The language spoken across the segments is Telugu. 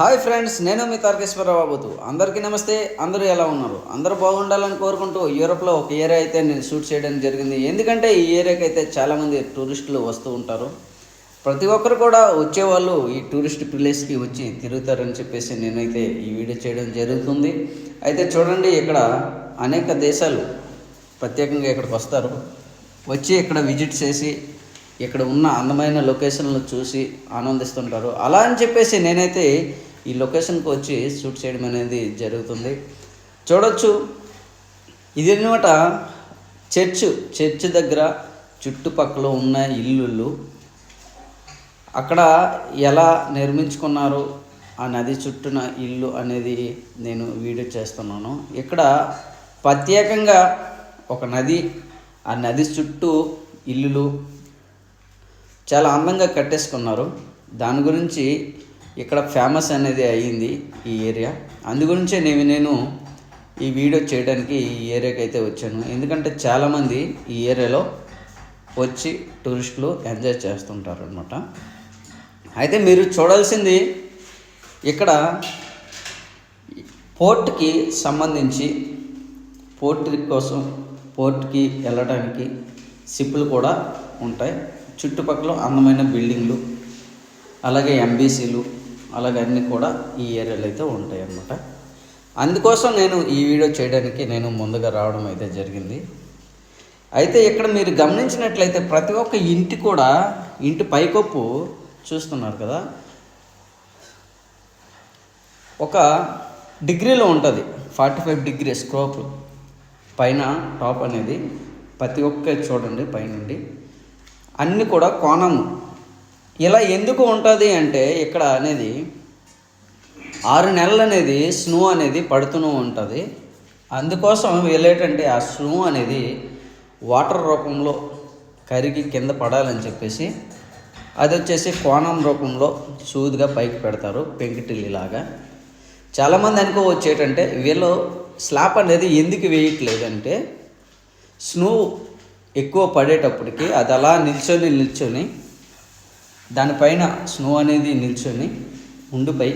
హాయ్ ఫ్రెండ్స్ నేను మీ తారకేశ్వరరావు బాబుతు అందరికీ నమస్తే అందరూ ఎలా ఉన్నారు? అందరూ బాగుండాలని కోరుకుంటూ యూరోప్లో ఒక ఏరియా అయితే నేను షూట్ చేయడం జరిగింది. ఎందుకంటే ఈ ఏరియాకి అయితే చాలామంది టూరిస్టులు వస్తూ ఉంటారు. ప్రతి ఒక్కరు కూడా వచ్చేవాళ్ళు ఈ టూరిస్ట్ ప్లేస్కి వచ్చి తిరుగుతారని చెప్పేసి నేనైతే ఈ వీడియో చేయడం జరుగుతుంది. అయితే చూడండి ఇక్కడ అనేక దేశాలు ప్రత్యేకంగా ఇక్కడికి వస్తారు. వచ్చి ఇక్కడ విజిట్ చేసి ఇక్కడ ఉన్న అందమైన లొకేషన్లు చూసి ఆనందిస్తుంటారు. అలా అని చెప్పేసి నేనైతే ఈ లొకేషన్కి వచ్చి షూట్ చేయడం అనేది జరుగుతుంది. చూడొచ్చు. ఇది అనమాట చర్చ్. చర్చ్ దగ్గర చుట్టుపక్కల ఉన్న ఇల్లులు. అక్కడ ఎలా నిర్మించుకున్నారు ఆ నది చుట్టూన ఇల్లు అనేది నేను వీడియో చేస్తున్నాను. ఇక్కడ ప్రత్యేకంగా ఒక నది ఆ నది చుట్టూ ఇల్లులు చాలా అందంగా కట్టేసుకున్నారు. దాని గురించి ఇక్కడ ఫేమస్ అనేది అయ్యింది ఈ ఏరియా. అందుగురించే నేను నేను ఈ వీడియో చేయడానికి ఈ ఏరియాకి అయితే వచ్చాను. ఎందుకంటే చాలామంది ఈ ఏరియాలో వచ్చి టూరిస్టులు ఎంజాయ్ చేస్తుంటారు అనమాట అయితే మీరు చూడాల్సింది ఇక్కడ పోర్ట్కి సంబంధించి పోర్ట్ కోసం పోర్ట్కి వెళ్ళడానికి షిప్పులు కూడా ఉంటాయి. చుట్టుపక్కల అందమైన బిల్డింగ్లు అలాగే ఎంబీసీలు అలాగే అన్నీ కూడా ఈ ఏరియాలో అయితే ఉంటాయి అన్నమాట అందుకోసం నేను ఈ వీడియో చేయడానికి నేను ముందుగా రావడం అయితే జరిగింది. అయితే ఇక్కడ మీరు గమనించినట్లయితే ప్రతి ఒక్క ఇంటి కూడా ఇంటి పైకప్పు చూస్తున్నారు కదా ఒక డిగ్రీలో ఉంటుంది. ఫార్టీ ఫైవ్ డిగ్రీ స్క్రోప్ పైన టాప్ అనేది ప్రతి ఒక్క చూడండి పైనుండి. అన్నీ కూడా కోణము ఇలా ఎందుకు ఉంటుంది అంటే ఇక్కడ అనేది ఆరు నెలలు అనేది స్నో అనేది పడుతూనే ఉంటుంది. అందుకోసం వీళ్ళేటంటే ఆ స్నో అనేది వాటర్ రూపంలో కరిగి కింద పడాలని చెప్పేసి అది వచ్చేసి కోణం రూపంలో సూదిగా పైకి పెడతారు పెంకిటిల్లిలాగా చాలామంది అనుకోవచ్చు ఏంటంటే వీళ్ళు స్లాబ్ అనేది ఎందుకు వేయట్లేదంటే స్నో ఎక్కువ పడేటప్పటికి అది అలా నిల్చొని నిల్చొని దానిపైన స్నో అనేది నిల్చొని ఉండిపోయి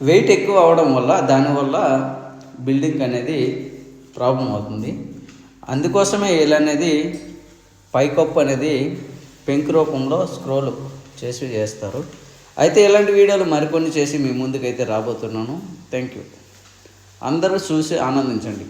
వెయిట్ ఎక్కువ అవడం వల్ల దానివల్ల బిల్డింగ్ అనేది ప్రాబ్లం అవుతుంది. అందుకోసమే వీళ్ళు అనేది పైకప్పు అనేది పెంకు రూపంలో స్క్రోల్ చేసి చేస్తారు. అయితే ఇలాంటి వీడియోలు మరికొన్ని చేసి మీ ముందుకైతే రాబోతున్నాను. థ్యాంక్ యూ అందరూ చూసి ఆనందించండి.